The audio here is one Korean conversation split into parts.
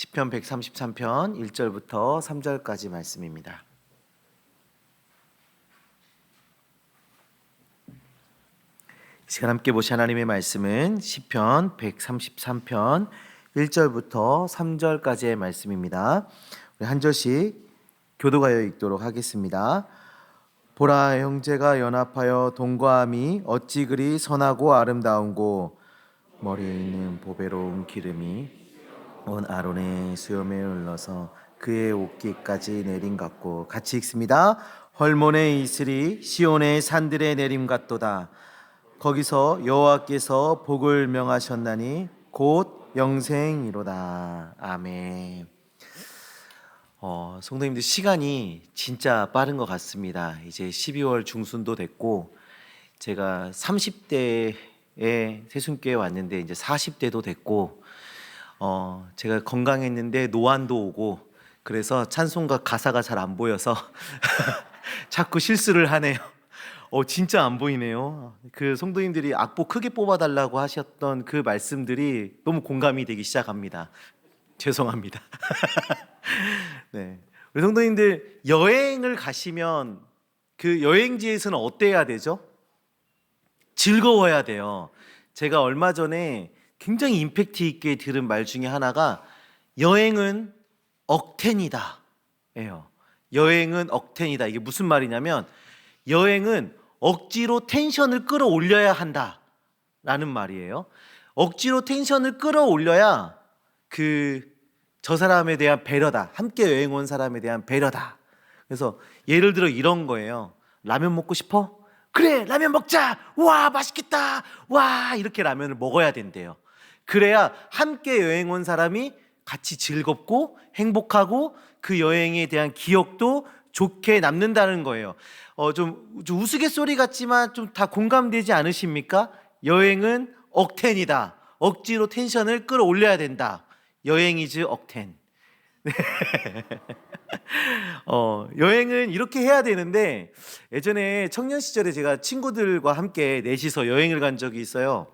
시편 133편 1절부터 3절까지 말씀입니다. 이 시간 함께 보시 하나님의 말씀은 시편 133편 1절부터 3절까지의 말씀입니다. 우리 한 절씩 교도가여 읽도록 하겠습니다. 보라 형제가 연합하여 동거함이 어찌 그리 선하고 아름다운고 머리에 있는 보배로운 기름이 온 아론의 수염에 흘러서 그의 옷깃까지 내림 같고 같이 읽습니다. 헐몬의 이슬이 시온의 산들의 내림 같도다. 거기서 여호와께서 복을 명하셨나니 곧 영생이로다. 아멘. 어, 성도님들 시간이 진짜 빠른 것 같습니다. 이제 12월 중순도 됐고 제가 30대에 세순교회 왔는데 이제 40대도 됐고 어, 제가 건강했는데 노안도 오고 그래서 찬송가 가사가 잘 안 보여서 자꾸 실수를 하네요. 어, 진짜 안 보이네요. 그 성도님들이 악보 크게 뽑아달라고 하셨던 그 말씀들이 너무 공감이 되기 시작합니다. 죄송합니다. 네. 우리 성도님들 여행을 가시면 그 여행지에서는 어때야 되죠? 즐거워야 돼요. 제가 얼마 전에 굉장히 임팩트 있게 들은 말 중에 하나가 여행은 억텐이다. 예요. 여행은 억텐이다. 이게 무슨 말이냐면 여행은 억지로 텐션을 끌어올려야 한다. 라는 말이에요. 억지로 텐션을 끌어올려야 그 저 사람에 대한 배려다. 함께 여행 온 사람에 대한 배려다. 그래서 예를 들어 이런 거예요. 라면 먹고 싶어? 그래, 라면 먹자. 와, 맛있겠다. 와, 이렇게 라면을 먹어야 된대요. 그래야 함께 여행 온 사람이 같이 즐겁고 행복하고 그 여행에 대한 기억도 좋게 남는다는 거예요. 어, 좀, 좀 우스갯소리 같지만 좀 다 공감되지 않으십니까? 여행은 억텐이다. 억지로 텐션을 끌어올려야 된다. 여행이즈 억텐. 네. 어, 여행은 이렇게 해야 되는데 예전에 청년 시절에 제가 친구들과 함께 넷이서 여행을 간 적이 있어요.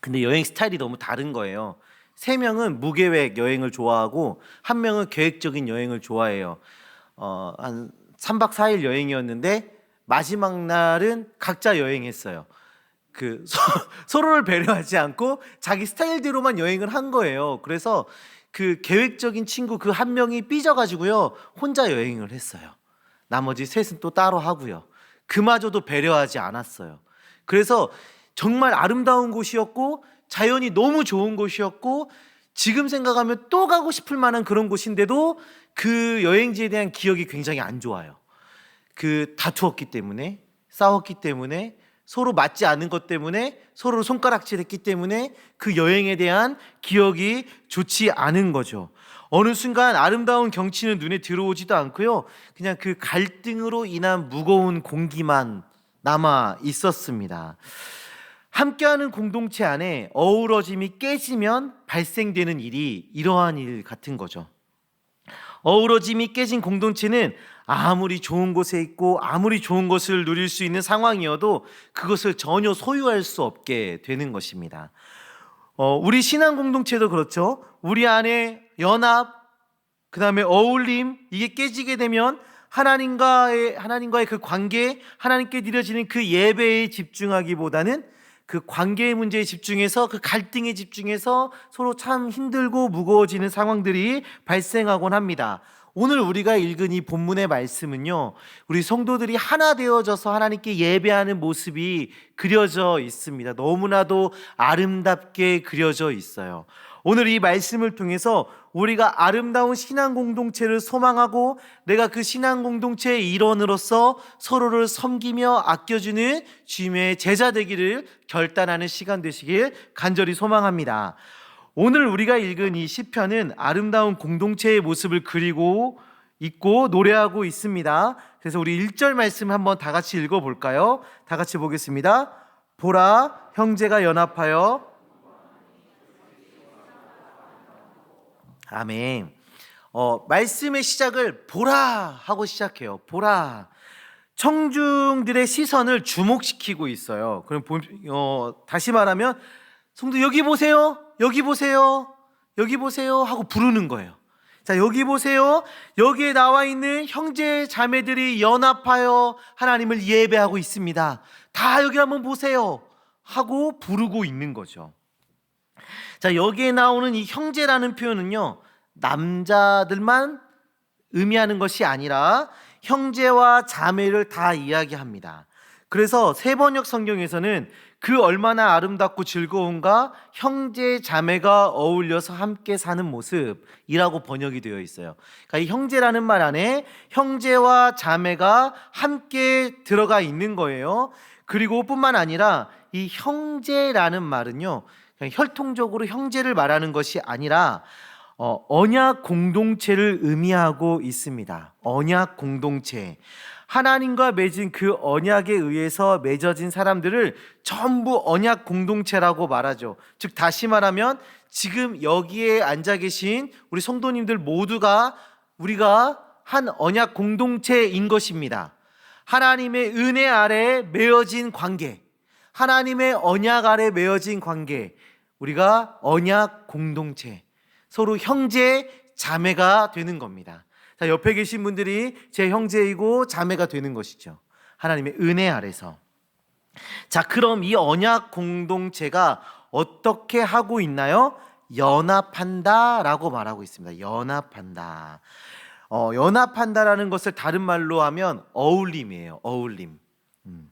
근데 여행 스타일이 너무 다른 거예요. 세 명은 무계획 여행을 좋아하고 한 명은 계획적인 여행을 좋아해요. 어, 한 3박 4일 여행이었는데 마지막 날은 각자 여행했어요. 그 서, 서로를 배려하지 않고 자기 스타일대로만 여행을 한 거예요. 그래서 그 계획적인 친구 그 한 명이 삐져가지고요 혼자 여행을 했어요. 나머지 셋은 또 따로 하고요. 그마저도 배려하지 않았어요. 그래서 정말 아름다운 곳이었고 자연이 너무 좋은 곳이었고 지금 생각하면 또 가고 싶을 만한 그런 곳인데도 그 여행지에 대한 기억이 굉장히 안 좋아요. 그 다투었기 때문에 싸웠기 때문에 서로 맞지 않은 것 때문에 서로 손가락질했기 때문에 그 여행에 대한 기억이 좋지 않은 거죠. 어느 순간 아름다운 경치는 눈에 들어오지도 않고요. 그냥 그 갈등으로 인한 무거운 공기만 남아 있었습니다. 함께하는 공동체 안에 어우러짐이 깨지면 발생되는 일이 이러한 일 같은 거죠. 어우러짐이 깨진 공동체는 아무리 좋은 곳에 있고 아무리 좋은 것을 누릴 수 있는 상황이어도 그것을 전혀 소유할 수 없게 되는 것입니다. 어, 우리 신앙 공동체도 그렇죠. 우리 안에 연합, 그 다음에 어울림 이게 깨지게 되면 하나님과의 하나님과의 그 관계, 하나님께 드려지는 그 예배에 집중하기보다는 그 관계의 문제에 집중해서 그 갈등에 집중해서 서로 참 힘들고 무거워지는 상황들이 발생하곤 합니다. 오늘 우리가 읽은 이 본문의 말씀은요, 우리 성도들이 하나 되어져서 하나님께 예배하는 모습이 그려져 있습니다. 너무나도 아름답게 그려져 있어요. 오늘 이 말씀을 통해서 우리가 아름다운 신앙 공동체를 소망하고 내가 그 신앙 공동체의 일원으로서 서로를 섬기며 아껴주는 주님의 제자 되기를 결단하는 시간 되시길 간절히 소망합니다. 오늘 우리가 읽은 이 시편은 아름다운 공동체의 모습을 그리고 있고 노래하고 있습니다. 그래서 우리 1절 말씀 한번 다 같이 읽어 볼까요? 다 같이 보겠습니다. 보라 형제가 연합하여 아멘. 어, 말씀의 시작을 보라 하고 시작해요. 보라. 청중들의 시선을 주목시키고 있어요. 그럼 보- 어, 다시 말하면 성도 여기 보세요. 여기 보세요. 여기 보세요 하고 부르는 거예요. 자, 여기 보세요. 여기에 나와 있는 형제 자매들이 연합하여 하나님을 예배하고 있습니다. 다 여기 한번 보세요. 하고 부르고 있는 거죠. 자, 여기에 나오는 이 형제라는 표현은요. 남자들만 의미하는 것이 아니라 형제와 자매를 다 이야기합니다. 그래서 세 번역 성경에서는 그 얼마나 아름답고 즐거운가 형제 자매가 어울려서 함께 사는 모습이라고 번역이 되어 있어요. 그러니까 이 형제라는 말 안에 형제와 자매가 함께 들어가 있는 거예요. 그리고 뿐만 아니라 이 형제라는 말은요. 혈통적으로 형제를 말하는 것이 아니라 어, 언약 공동체를 의미하고 있습니다. 언약 공동체. 하나님과 맺은 그 언약에 의해서 맺어진 사람들을 전부 언약 공동체라고 말하죠. 즉 다시 말하면 지금 여기에 앉아 계신 우리 성도님들 모두가 우리가 한 언약 공동체인 것입니다. 하나님의 은혜 아래 메어진 관계. 하나님의 언약 아래 메어진 관계. 우리가 언약 공동체. 서로 형제 자매가 되는 겁니다. 자, 옆에 계신 분들이 제 형제이고 자매가 되는 것이죠. 하나님의 은혜 아래서. 자, 그럼 이 언약 공동체가 어떻게 하고 있나요? 연합한다 라고 말하고 있습니다. 연합한다. 어, 연합한다라는 것을 다른 말로 하면 어울림이에요. 어울림. 음.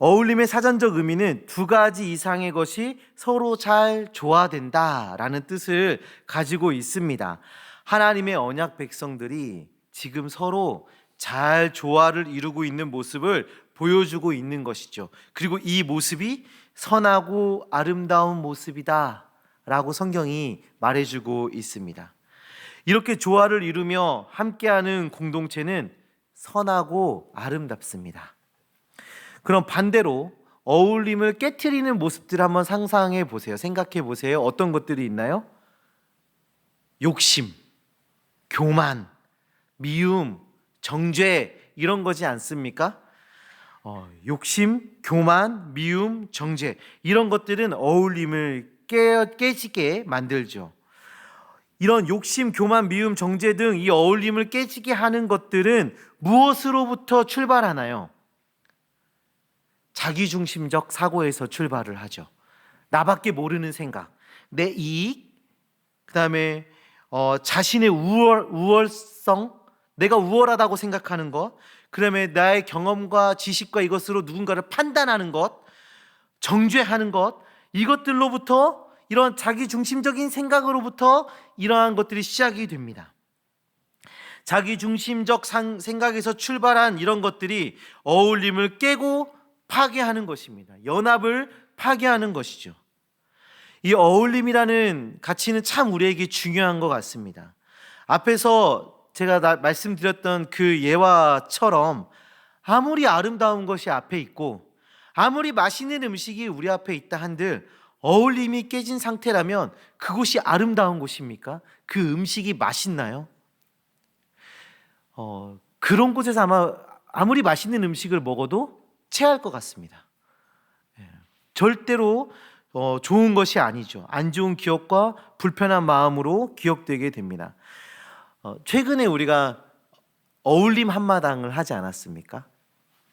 어울림의 사전적 의미는 두 가지 이상의 것이 서로 잘 조화된다라는 뜻을 가지고 있습니다. 하나님의 언약 백성들이 지금 서로 잘 조화를 이루고 있는 모습을 보여주고 있는 것이죠. 그리고 이 모습이 선하고 아름다운 모습이다. 라고 성경이 말해주고 있습니다. 이렇게 조화를 이루며 함께하는 공동체는 선하고 아름답습니다. 그럼 반대로 어울림을 깨트리는 모습들 한번 상상해 보세요. 생각해 보세요. 어떤 것들이 있나요? 욕심, 교만, 미움, 정죄 이런 거지 않습니까? 어, 욕심, 교만, 미움, 정죄 이런 것들은 어울림을 깨, 깨지게 만들죠. 이런 욕심, 교만, 미움, 정죄 등 이 어울림을 깨지게 하는 것들은 무엇으로부터 출발하나요? 자기중심적 사고에서 출발을 하죠. 나밖에 모르는 생각, 내 이익, 그 다음에 어, 자신의 우월, 우월성, 내가 우월하다고 생각하는 것, 그 다음에 나의 경험과 지식과 이것으로 누군가를 판단하는 것, 정죄하는 것, 이것들로부터 이런 자기 중심적인 생각으로부터 이러한 것들이 시작이 됩니다. 자기 중심적 생각에서 출발한 이런 것들이 어울림을 깨고 파괴하는 것입니다. 연합을 파괴하는 것이죠. 이 어울림이라는 가치는 참 우리에게 중요한 것 같습니다. 앞에서 제가 말씀드렸던 그 예화처럼 아무리 아름다운 것이 앞에 있고 아무리 맛있는 음식이 우리 앞에 있다 한들 어울림이 깨진 상태라면 그곳이 아름다운 곳입니까? 그 음식이 맛있나요? 어, 그런 곳에서 아마 아무리 맛있는 음식을 먹어도 체할 것 같습니다. 예, 절대로 어, 좋은 것이 아니죠. 안 좋은 기억과 불편한 마음으로 기억되게 됩니다. 어, 최근에 우리가 어울림 한마당을 하지 않았습니까?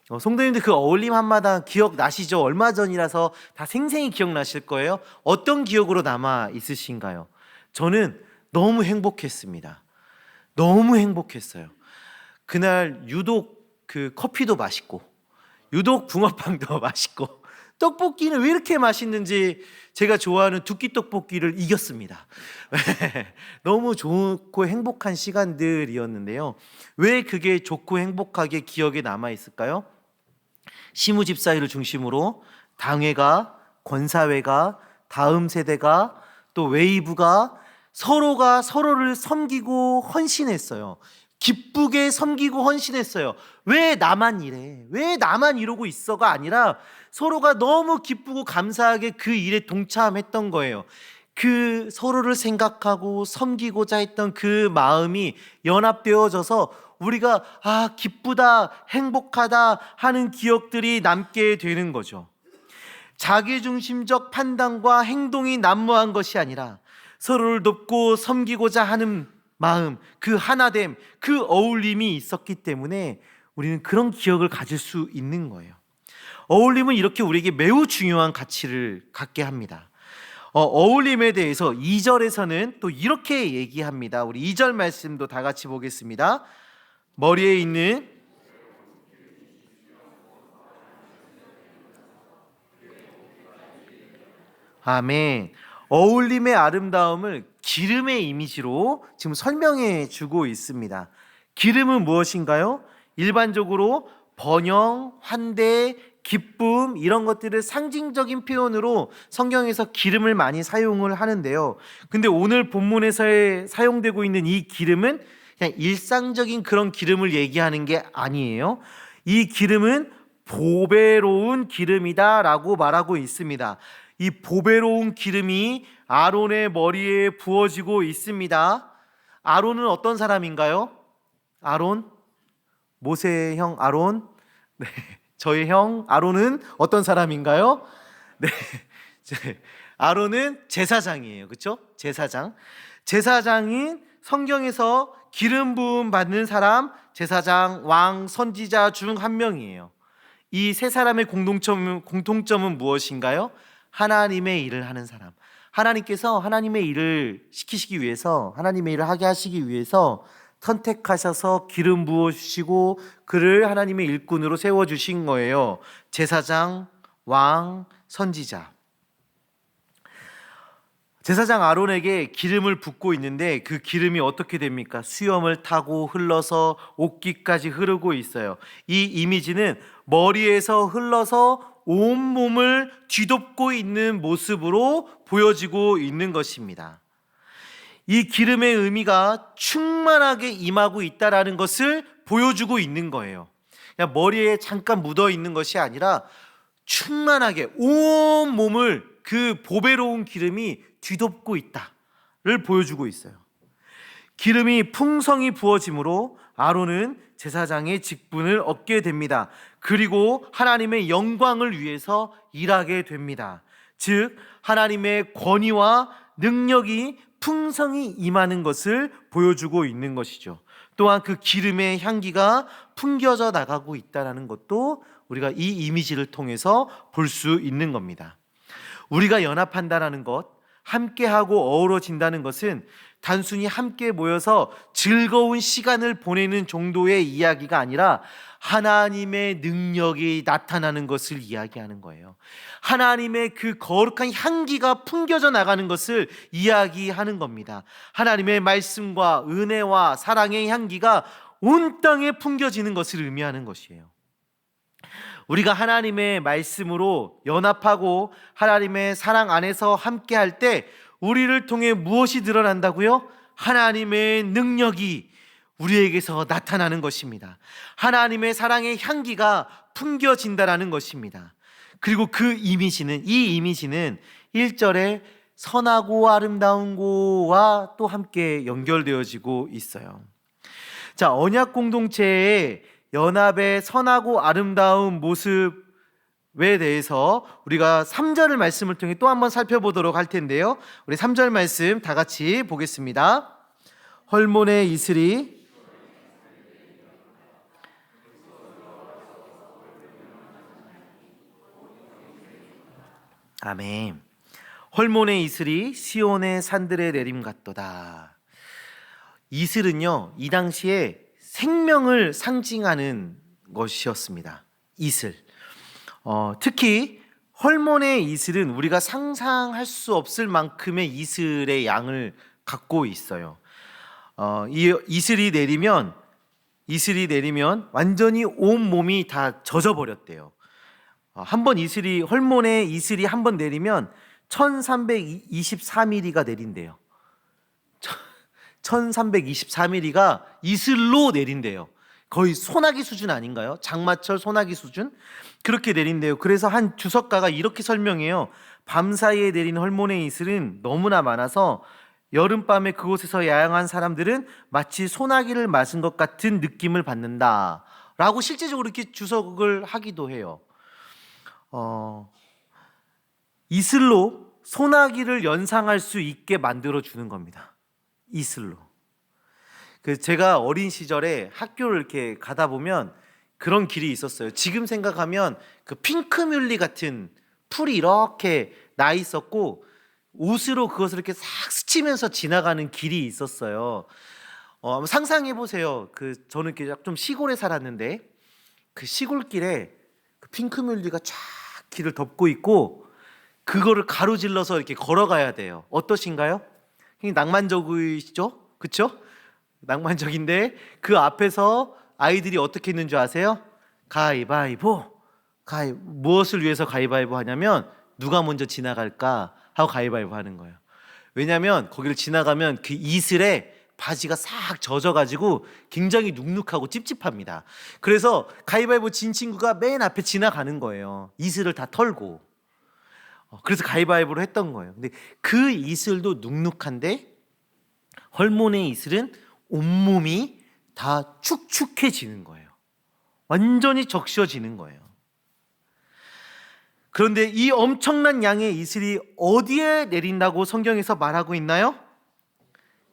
어, 성도님들 그 어울림 한마당 기억나시죠? 얼마 전이라서 다 생생히 기억나실 거예요. 어떤 기억으로 남아 있으신가요? 저는 너무 행복했습니다. 너무 행복했어요. 그날 유독 그 커피도 맛있고, 유독 붕어빵도 맛있고, 떡볶이는 왜 이렇게 맛있는지 제가 좋아하는 두끼 떡볶이를 이겼습니다. 너무 좋고 행복한 시간들이었는데요. 왜 그게 좋고 행복하게 기억에 남아 있을까요? 시무 집 사이를 중심으로 당회가, 권사회가, 다음 세대가 또 웨이브가 서로가 서로를 섬기고 헌신했어요. 기쁘게 섬기고 헌신했어요. 왜 나만 이래? 왜 나만 이러고 있어가 아니라 서로가 너무 기쁘고 감사하게 그 일에 동참했던 거예요. 그 서로를 생각하고 섬기고자 했던 그 마음이 연합되어져서 우리가 아, 기쁘다, 행복하다 하는 기억들이 남게 되는 거죠. 자기중심적 판단과 행동이 난무한 것이 아니라 서로를 돕고 섬기고자 하는 마음, 그 하나됨, 그 어울림이 있었기 때문에 우리는 그런 기억을 가질 수 있는 거예요. 어울림은 이렇게 우리에게 매우 중요한 가치를 갖게 합니다. 어, 어울림에 대해서 2절에서는 또 이렇게 얘기합니다. 우리 2절 말씀도 다 같이 보겠습니다. 머리에 있는 아멘. 어울림의 아름다움을 기름의 이미지로 지금 설명해 주고 있습니다. 기름은 무엇인가요? 일반적으로 번영, 환대, 기쁨 이런 것들을 상징적인 표현으로 성경에서 기름을 많이 사용을 하는데요. 근데 오늘 본문에서 사용되고 있는 이 기름은 그냥 일상적인 그런 기름을 얘기하는 게 아니에요. 이 기름은 보배로운 기름이다라고 말하고 있습니다. 이 보배로운 기름이 아론의 머리에 부어지고 있습니다. 아론은 어떤 사람인가요? 아론? 모세의 형 아론? 네. 저희 형 아론은 어떤 사람인가요? 네. 아론은 제사장이에요. 그렇죠? 제사장. 제사장인 성경에서 기름 부음 받는 사람, 제사장, 왕, 선지자 중 한 명이에요. 이 세 사람의 공동점, 공통점은 무엇인가요? 하나님의 일을 하는 사람. 하나님께서 하나님의 일을 시키시기 위해서 하나님의 일을 하게 하시기 위해서 선택하셔서 기름 부어 주시고 그를 하나님의 일꾼으로 세워 주신 거예요. 제사장, 왕, 선지자. 제사장 아론에게 기름을 붓고 있는데 그 기름이 어떻게 됩니까? 수염을 타고 흘러서 옷깃까지 흐르고 있어요. 이 이미지는 머리에서 흘러서 온 몸을 뒤덮고 있는 모습으로 보여지고 있는 것입니다. 이 기름의 의미가 충만하게 임하고 있다라는 것을 보여주고 있는 거예요. 그냥 머리에 잠깐 묻어 있는 것이 아니라 충만하게 온 몸을 그 보배로운 기름이 뒤덮고 있다를 보여주고 있어요. 기름이 풍성히 부어짐으로 아론은 제사장의 직분을 얻게 됩니다. 그리고 하나님의 영광을 위해서 일하게 됩니다. 즉 하나님의 권위와 능력이 풍성히 임하는 것을 보여주고 있는 것이죠. 또한 그 기름의 향기가 풍겨져 나가고 있다는 것도 우리가 이 이미지를 통해서 볼 수 있는 겁니다. 우리가 연합한다라는 것, 함께하고 어우러진다는 것은 단순히 함께 모여서 즐거운 시간을 보내는 정도의 이야기가 아니라 하나님의 능력이 나타나는 것을 이야기하는 거예요. 하나님의 그 거룩한 향기가 풍겨져 나가는 것을 이야기하는 겁니다. 하나님의 말씀과 은혜와 사랑의 향기가 온 땅에 풍겨지는 것을 의미하는 것이에요. 우리가 하나님의 말씀으로 연합하고 하나님의 사랑 안에서 함께 할때 우리를 통해 무엇이 드러난다고요? 하나님의 능력이 우리에게서 나타나는 것입니다. 하나님의 사랑의 향기가 풍겨진다라는 것입니다. 그리고 그 이미지는 이 이미지는 1절에 선하고 아름다운 고와 또 함께 연결되어지고 있어요. 자, 언약 공동체의 연합의 선하고 아름다운 모습 에 대해서 우리가 3절을 말씀을 통해 또 한번 살펴보도록 할 텐데요. 우리 3절 말씀 다 같이 보겠습니다. 헐몬의 이슬이 아멘. 헐몬의 이슬이 시온의 산들의 내림 같도다. 이슬은요, 이 당시에 생명을 상징하는 것이었습니다. 이슬. 어, 특히 헐몬의 이슬은 우리가 상상할 수 없을 만큼의 이슬의 양을 갖고 있어요. 어, 이 이슬이 내리면 이슬이 내리면 완전히 온 몸이 다 젖어 버렸대요. 어, 한번 이슬이 헐몬의 이슬이 한 번 내리면 1324mm가 내린대요. 1324mm가 이슬로 내린대요. 거의 소나기 수준 아닌가요? 장마철 소나기 수준? 그렇게 내린대요. 그래서 한 주석가가 이렇게 설명해요. 밤사이에 내린 헐몬의 이슬은 너무나 많아서 여름밤에 그곳에서 야영한 사람들은 마치 소나기를 맞은 것 같은 느낌을 받는다. 라고 실제적으로 이렇게 주석을 하기도 해요. 어, 이슬로 소나기를 연상할 수 있게 만들어 주는 겁니다. 이슬로. 그 제가 어린 시절에 학교를 이렇게 가다 보면 그런 길이 있었어요. 지금 생각하면 그 핑크뮬리 같은 풀이 이렇게 나 있었고 옷으로 그것을 이렇게 싹 스치면서 지나가는 길이 있었어요. 어, 상상해 보세요. 그 저는 이렇게 좀 시골에 살았는데 그 시골길에 그 핑크뮬리가 쫙 길을 덮고 있고 그거를 가로질러서 이렇게 걸어가야 돼요. 어떠신가요? 굉장히 낭만적이시죠? 그쵸? 낭만적인데 그 앞에서 아이들이 어떻게 했는 줄 아세요? 가위바위보. 가위 무엇을 위해서 가위바위보 하냐면 누가 먼저 지나갈까 하고 가위바위보 하는 거예요. 왜냐하면 거기를 지나가면 그 이슬에 바지가 싹 젖어가지고 굉장히 눅눅하고 찝찝합니다. 그래서 가위바위보 진 친구가 맨 앞에 지나가는 거예요. 이슬을 다 털고. 어, 그래서 가위바위보를 했던 거예요. 근데 그 이슬도 눅눅한데 헐몬의 이슬은 온몸이 다 축축해지는 거예요. 완전히 적셔지는 거예요. 그런데 이 엄청난 양의 이슬이 어디에 내린다고 성경에서 말하고 있나요?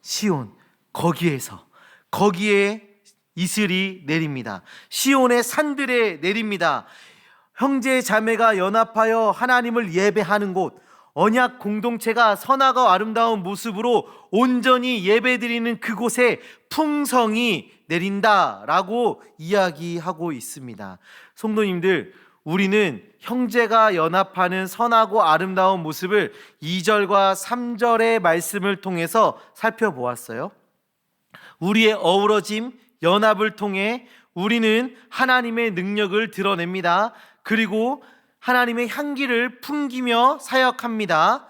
시온 거기에서 거기에 이슬이 내립니다. 시온의 산들에 내립니다. 형제 자매가 연합하여 하나님을 예배하는 곳 언약 공동체가 선하고 아름다운 모습으로 온전히 예배드리는 그곳에 풍성이 내린다라고 이야기하고 있습니다. 성도님들 우리는 형제가 연합하는 선하고 아름다운 모습을 2절과 3절의 말씀을 통해서 살펴보았어요. 우리의 어우러짐, 연합을 통해 우리는 하나님의 능력을 드러냅니다. 그리고 하나님의 향기를 풍기며 사역합니다.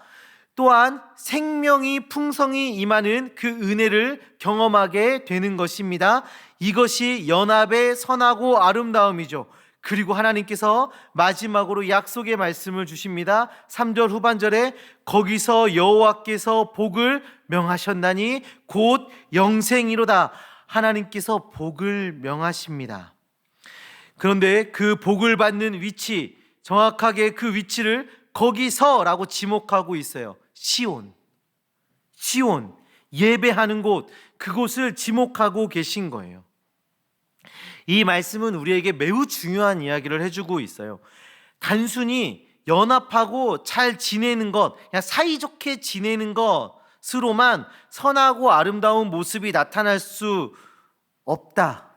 또한 생명이 풍성히 임하는 그 은혜를 경험하게 되는 것입니다. 이것이 연합의 선하고 아름다움이죠. 그리고 하나님께서 마지막으로 약속의 말씀을 주십니다. 3절 후반절에 거기서 여호와께서 복을 명하셨나니 곧 영생이로다. 하나님께서 복을 명하십니다. 그런데 그 복을 받는 위치, 정확하게 그 위치를 거기서라고 지목하고 있어요. 시온. 시온. 예배하는 곳, 그곳을 지목하고 계신 거예요. 이 말씀은 우리에게 매우 중요한 이야기를 해주고 있어요. 단순히 연합하고 잘 지내는 것, 그냥 사이좋게 지내는 것으로만 선하고 아름다운 모습이 나타날 수 없다.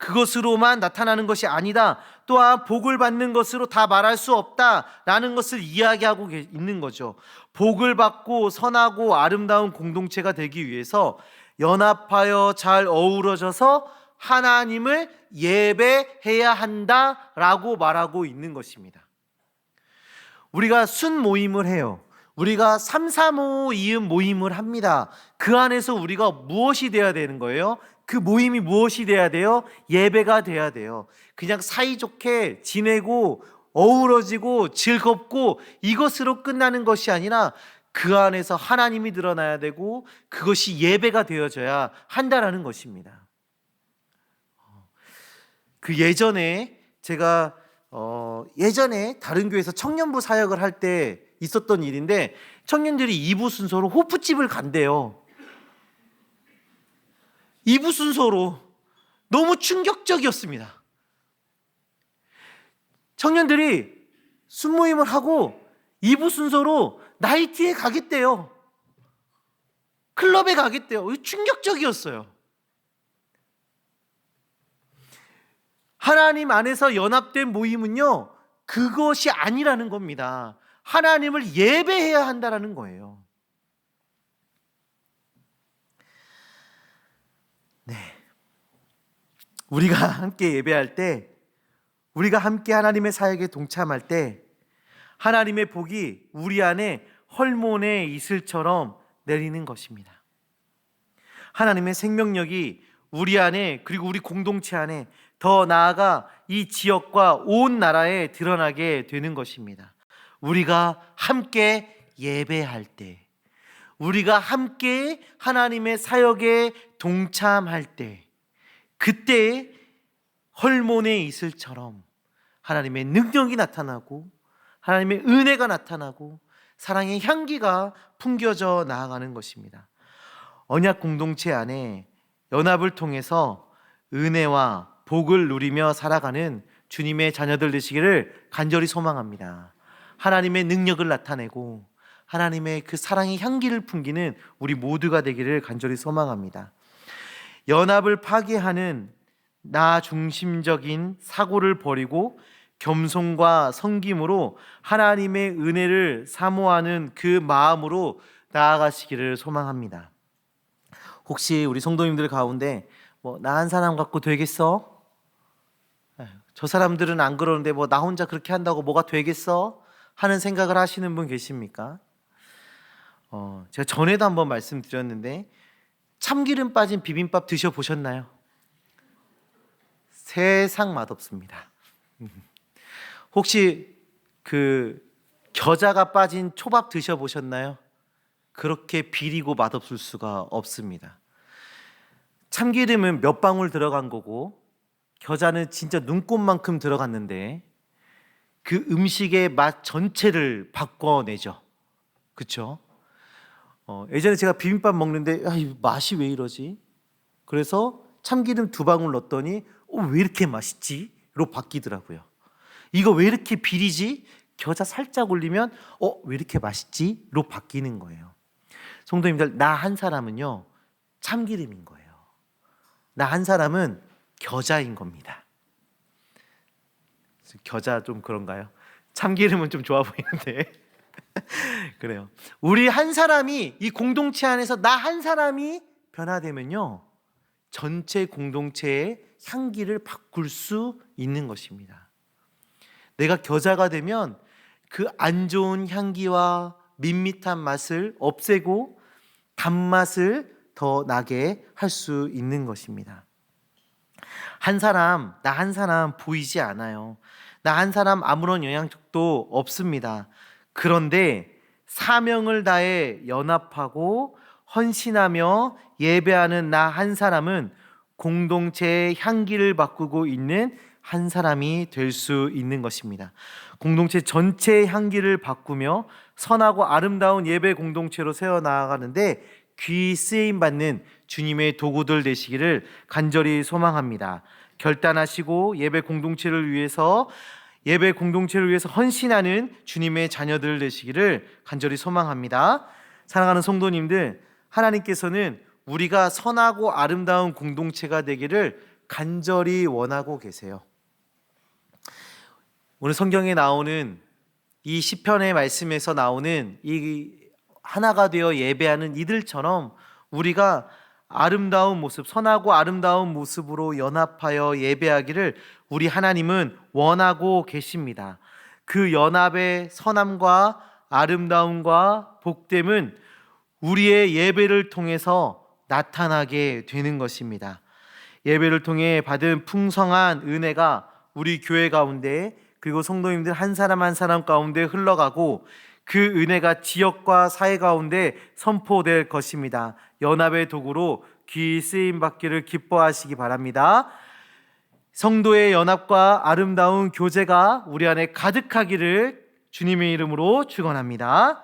그것으로만 나타나는 것이 아니다. 또한 복을 받는 것으로 다 말할 수 없다라는 것을 이야기하고 있는 거죠. 복을 받고 선하고 아름다운 공동체가 되기 위해서 연합하여 잘 어우러져서 하나님을 예배해야 한다라고 말하고 있는 것입니다. 우리가 순 모임을 해요. 우리가 3, 3, 5 이음 모임을 합니다. 그 안에서 우리가 무엇이 돼야 되는 거예요? 그 모임이 무엇이 돼야 돼요? 예배가 돼야 돼요. 그냥 사이좋게 지내고 어우러지고 즐겁고 이것으로 끝나는 것이 아니라 그 안에서 하나님이 드러나야 되고 그것이 예배가 되어져야 한다라는 것입니다. 그 예전에 제가 어 예전에 다른 교회에서 청년부 사역을 할 때 있었던 일인데 청년들이 2부 순서로 호프집을 간대요. 2부 순서로 너무 충격적이었습니다. 청년들이 순모임을 하고 2부 순서로 나이트에 가겠대요. 클럽에 가겠대요. 충격적이었어요. 하나님 안에서 연합된 모임은요, 그것이 아니라는 겁니다. 하나님을 예배해야 한다라는 거예요. 네. 우리가 함께 예배할 때, 우리가 함께 하나님의 사역에 동참할 때, 하나님의 복이 우리 안에 헐몬의 이슬처럼 내리는 것입니다. 하나님의 생명력이 우리 안에 그리고 우리 공동체 안에 더 나아가 이 지역과 온 나라에 드러나게 되는 것입니다. 우리가 함께 예배할 때, 우리가 함께 하나님의 사역에 동참할 때, 그때 헐몬의 이슬처럼 하나님의 능력이 나타나고, 하나님의 은혜가 나타나고, 사랑의 향기가 풍겨져 나아가는 것입니다. 언약 공동체 안에 연합을 통해서 은혜와 복을 누리며 살아가는 주님의 자녀들 되시기를 간절히 소망합니다. 하나님의 능력을 나타내고 하나님의 그 사랑의 향기를 풍기는 우리 모두가 되기를 간절히 소망합니다. 연합을 파괴하는 나 중심적인 사고를 버리고 겸손과 섬김으로 하나님의 은혜를 사모하는 그 마음으로 나아가시기를 소망합니다. 혹시 우리 성도님들 가운데 뭐 나 한 사람 갖고 되겠어? 저 사람들은 안 그러는데 뭐 나 혼자 그렇게 한다고 뭐가 되겠어? 하는 생각을 하시는 분 계십니까? 어, 제가 전에도 한번 말씀드렸는데 참기름 빠진 비빔밥 드셔 보셨나요? 세상 맛없습니다. 혹시 그 겨자가 빠진 초밥 드셔 보셨나요? 그렇게 비리고 맛없을 수가 없습니다. 참기름은 몇 방울 들어간 거고 겨자는 진짜 눈곱만큼 들어갔는데 그 음식의 맛 전체를 바꿔내죠. 그렇죠? 어, 예전에 제가 비빔밥 먹는데 아, 이 맛이 왜 이러지? 그래서 참기름 두 방울 넣었더니 어, 왜 이렇게 맛있지? 로 바뀌더라고요. 이거 왜 이렇게 비리지? 겨자 살짝 올리면 어, 왜 이렇게 맛있지? 로 바뀌는 거예요. 성도님들, 나 한 사람은요, 참기름인 거예요. 나 한 사람은 겨자인 겁니다. 겨자 좀 그런가요? 참기름은 좀 좋아 보이는데. 그래요. 우리 한 사람이 이 공동체 안에서 나 한 사람이 변화되면요. 전체 공동체의 향기를 바꿀 수 있는 것입니다. 내가 겨자가 되면 그 안 좋은 향기와 밋밋한 맛을 없애고 단맛을 더 나게 할 수 있는 것입니다. 한 사람, 나 한 사람 보이지 않아요. 나 한 사람 아무런 영향력도 없습니다. 그런데 사명을 다해 연합하고 헌신하며 예배하는 나 한 사람은 공동체의 향기를 바꾸고 있는 한 사람이 될 수 있는 것입니다. 공동체 전체의 향기를 바꾸며 선하고 아름다운 예배 공동체로 세워 나아가는데 귀 쓰임 받는 주님의 도구들 되시기를 간절히 소망합니다. 결단하시고 예배 공동체를 위해서 예배 공동체를 위해서 헌신하는 주님의 자녀들 되시기를 간절히 소망합니다. 사랑하는 성도님들, 하나님께서는 우리가 선하고 아름다운 공동체가 되기를 간절히 원하고 계세요. 오늘 성경에 나오는 이 시편의 말씀에서 나오는 이 하나가 되어 예배하는 이들처럼 우리가 아름다운 모습, 선하고 아름다운 모습으로 연합하여 예배하기를 우리 하나님은 원하고 계십니다. 그 연합의 선함과 아름다움과 복됨은 우리의 예배를 통해서 나타나게 되는 것입니다. 예배를 통해 받은 풍성한 은혜가 우리 교회 가운데 그리고 성도님들 한 사람 한 사람 가운데 흘러가고 그 은혜가 지역과 사회 가운데 선포될 것입니다. 연합의 도구로 귀 쓰임 받기를 기뻐하시기 바랍니다. 성도의 연합과 아름다운 교제가 우리 안에 가득하기를 주님의 이름으로 축원합니다.